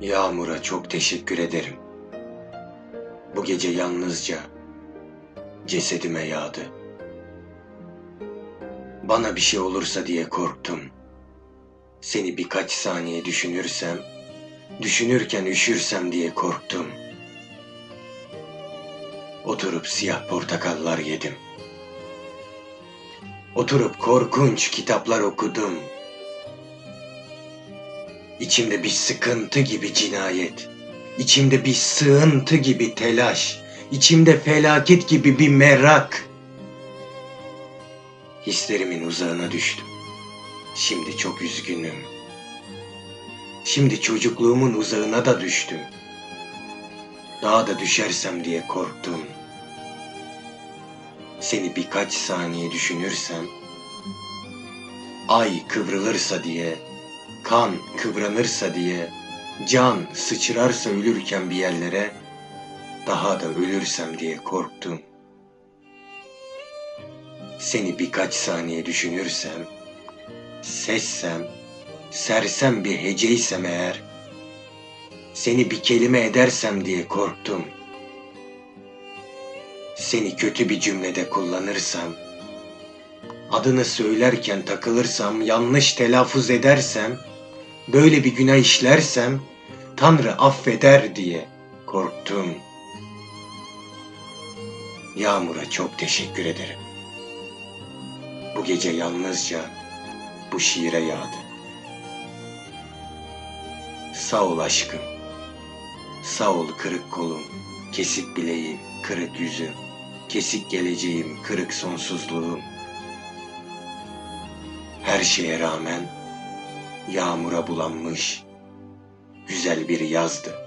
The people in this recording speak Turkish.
Yağmur'a çok teşekkür ederim. Bu gece yalnızca cesedime yağdı. Bana bir şey olursa diye korktum. Seni birkaç saniye düşünürsem, düşünürken üşürsem diye korktum. Oturup siyah portakallar yedim. Oturup korkunç kitaplar okudum. İçimde bir sıkıntı gibi cinayet, içimde bir sığıntı gibi telaş, içimde felaket gibi bir merak. Hislerimin uzağına düştüm. Şimdi çok üzgünüm. Şimdi çocukluğumun uzağına da düştüm. Daha da düşersem diye korktum. Seni birkaç saniye düşünürsem, ay kıvrılırsa diye, kan kıvranırsa diye, can sıçrarsa ölürken bir yerlere, daha da ölürsem diye korktum. Seni birkaç saniye düşünürsem, sessem, sersem bir heceysem eğer, seni bir kelime edersem diye korktum. Seni kötü bir cümlede kullanırsam, adını söylerken takılırsam, yanlış telaffuz edersem, böyle bir günah işlersem, Tanrı affeder diye korktum. Yağmur'a çok teşekkür ederim. Bu gece yalnızca bu şiire yağdı. Sağ ol aşkım. Sağ ol kırık kolum, kesik bileğim, kırık yüzüm, kesik geleceğim, kırık sonsuzluğum. Her şeye rağmen yağmura bulanmış güzel bir yazdı.